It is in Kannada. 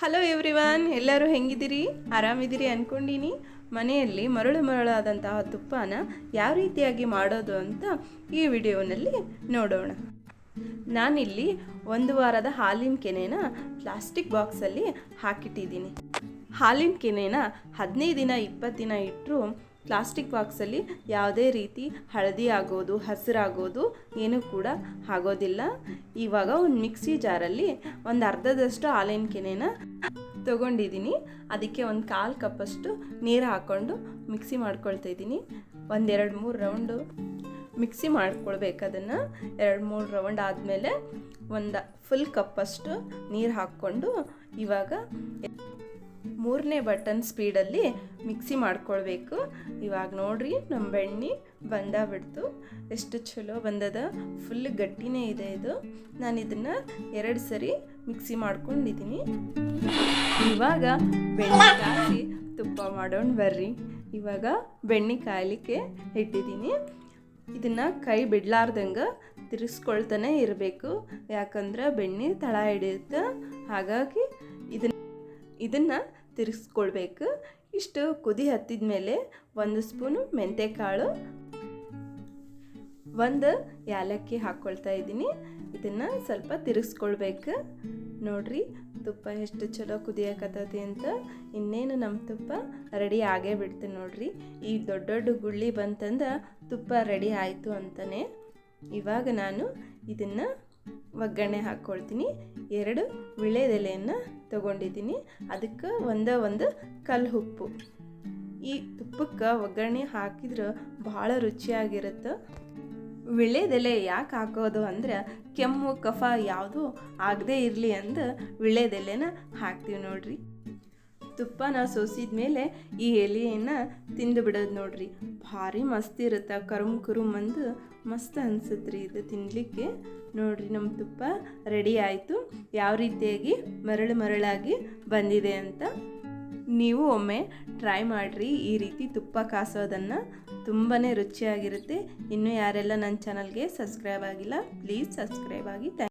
ಹಲೋ ಎವ್ರಿವನ್ ಎಲ್ಲರೂ ಹೆಂಗಿದ್ದೀರಿ? ಆರಾಮಿದ್ದೀರಿ ಅಂದ್ಕೊಂಡಿನಿ ಮನೆಯಲ್ಲಿ ಮರಳು ಮರಳಾದಂತಹ ತುಪ್ಪನ ಯಾವ ರೀತಿಯಾಗಿ ಮಾಡೋದು ಅಂತ ಈ ವಿಡಿಯೋನಲ್ಲಿ ನೋಡೋಣ. ನಾನಿಲ್ಲಿ ಒಂದು ವಾರದ ಹಾಲಿನ ಕೆನೆನ ಪ್ಲಾಸ್ಟಿಕ್ ಬಾಕ್ಸಲ್ಲಿ ಹಾಕಿಟ್ಟಿದ್ದೀನಿ. ಹಾಲಿನ ಕೆನೆನ ಹದಿನೈದು ದಿನ ಇಪ್ಪತ್ತು ದಿನ ಇಟ್ಟರು ಪ್ಲಾಸ್ಟಿಕ್ ಬಾಕ್ಸಲ್ಲಿ ಯಾವುದೇ ರೀತಿ ಹಳದಿ ಆಗೋದು, ಹಸಿರಾಗೋದು ಏನೂ ಕೂಡ ಆಗೋದಿಲ್ಲ. ಇವಾಗ ಒಂದು ಮಿಕ್ಸಿ ಜಾರಲ್ಲಿ ಒಂದು ಅರ್ಧದಷ್ಟು ಹಾಲಿನ ಕೆನೆನ ತೊಗೊಂಡಿದ್ದೀನಿ. ಅದಕ್ಕೆ ಒಂದು ಕಾಲು ಕಪ್ಪಷ್ಟು ನೀರು ಹಾಕ್ಕೊಂಡು ಮಿಕ್ಸಿ ಮಾಡ್ಕೊಳ್ತಾ ಇದ್ದೀನಿ. ಒಂದೆರಡು ಮೂರು ರೌಂಡು ಮಿಕ್ಸಿ ಮಾಡ್ಕೊಳ್ಬೇಕು ಅದನ್ನು. ಎರಡು ಮೂರು ರೌಂಡ್ ಆದಮೇಲೆ ಒಂದು ಫುಲ್ ಕಪ್ಪಷ್ಟು ನೀರು ಹಾಕ್ಕೊಂಡು ಇವಾಗ ಮೂರನೇ ಬಟನ್ ಸ್ಪೀಡಲ್ಲಿ ಮಿಕ್ಸಿ ಮಾಡ್ಕೊಳ್ಬೇಕು. ಇವಾಗ ನೋಡ್ರಿ, ನಮ್ಮ ಬೆಣ್ಣೆ ಬಂದಾಬಿಡ್ತು ಎಷ್ಟು ಚಲೋ ಬಂದದ. ಫುಲ್ ಗಟ್ಟಿನೇ ಇದೆ ಇದು. ನಾನು ಇದನ್ನು ಎರಡು ಸರಿ ಮಿಕ್ಸಿ ಮಾಡ್ಕೊಂಡಿದ್ದೀನಿ. ಇವಾಗ ಬೆಣ್ಣೆ ಕಾಯಿಸಿ ತುಪ್ಪ ಮಾಡೋಣ ಬರ್ರಿ. ಇವಾಗ ಬೆಣ್ಣೆ ಕಾಯಲಿಕ್ಕೆ ಇಟ್ಟಿದ್ದೀನಿ. ಇದನ್ನು ಕೈ ಬಿಡ್ಲಾರ್ದಂಗೆ ತಿರ್ಸ್ಕೊಳ್ತಾನೆ ಇರಬೇಕು. ಯಾಕಂದ್ರೆ ಬೆಣ್ಣೆ ತಳ ಹಿಡಿಯುತ್ತೆ. ಹಾಗಾಗಿ ಇದನ್ನ, ಇದನ್ನು ತಿರ್ಗಿಸ್ಕೊಳ್ಬೇಕು ಇಷ್ಟು ಕುದಿ ಹತ್ತಿದ ಮೇಲೆ ಒಂದು ಸ್ಪೂನು ಮೆಂತೆಕಾಳು. ಒಂದು ಯಾಲಕ್ಕಿ ಹಾಕ್ಕೊಳ್ತಾ ಇದ್ದೀನಿ. ಇದನ್ನು ಸ್ವಲ್ಪ ತಿರುಗಿಸ್ಕೊಳ್ಬೇಕು ನೋಡ್ರಿ, ತುಪ್ಪ ಎಷ್ಟು ಚಲೋ ಕುದಿಯಕತ್ತೈತಿ ಅಂತ. ಇನ್ನೇನು ನಮ್ಮ ತುಪ್ಪ ರೆಡಿ ಆಗೇ ಬಿಡ್ತೀನಿ ನೋಡ್ರಿ. ಈ ದೊಡ್ಡ ದೊಡ್ಡ ಗುಳ್ಳಿ ಬಂತಂದ್ರೆ ತುಪ್ಪ ರೆಡಿ ಆಯಿತು ಅಂತಲೇ ಇವಾಗ ನಾನು ಇದನ್ನು ಒಗ್ಗರಣೆ ಹಾಕ್ಕೊಳ್ತೀನಿ. ಎರಡು ವಿಳೆದೆಲೆಯನ್ನು ತಗೊಂಡಿದ್ದೀನಿ. ಅದಕ್ಕೆ ಒಂದೇ ಒಂದು ಕಲ್ಲು ಉಪ್ಪು. ಈ ತುಪ್ಪಕ್ಕೆ ಒಗ್ಗರಣೆ ಹಾಕಿದ್ರೆ ಭಾಳ ರುಚಿಯಾಗಿರುತ್ತೆ. ವಿಳೆದೆಲೆ ಯಾಕೆ ಹಾಕೋದು ಅಂದ್ರೆ ಕೆಮ್ಮು, ಕಫ ಯಾವುದು ಆಗದೇ ಇರಲಿ ಅಂದು ವಿಳೆದೆಲೆನ ಹಾಕ್ತೀವಿ ನೋಡ್ರಿ. ತುಪ್ಪನ ಸೋಸಿದ ಮೇಲೆ ಈ ಎಲೆಯನ್ನು ತಿಂದು ಬಿಡೋದು ನೋಡ್ರಿ. ಭಾರಿ ಮಸ್ತ್ ಇರುತ್ತೆ. ಕರುಮ್ ಕುರುಮ್ ಅಂದು ಮಸ್ತ್ ಅನ್ಸುತ್ತೆ ಇದು ತಿನ್ನಲಿಕ್ಕೆ ನೋಡ್ರಿ ನಮ್ಮ ತುಪ್ಪ ರೆಡಿ ಆಯಿತು. ಯಾವ ರೀತಿಯಾಗಿ ಮರಳು ಮರಳಾಗಿ ಬಂದಿದೆ ಅಂತ ನೀವು ಒಮ್ಮೆ ಟ್ರೈ ಮಾಡಿರಿ. ಈ ರೀತಿ ತುಪ್ಪ ಕಾಸೋದನ್ನು ತುಂಬಾ ರುಚಿಯಾಗಿರುತ್ತೆ. ಇನ್ನೂ ಯಾರೆಲ್ಲ ನನ್ನ ಚಾನಲ್ಗೆ ಸಬ್ಸ್ಕ್ರೈಬ್ ಆಗಿಲ್ಲ ಪ್ಲೀಸ್ ಸಬ್ಸ್ಕ್ರೈಬ್ ಆಗಿ. ಥ್ಯಾಂಕ್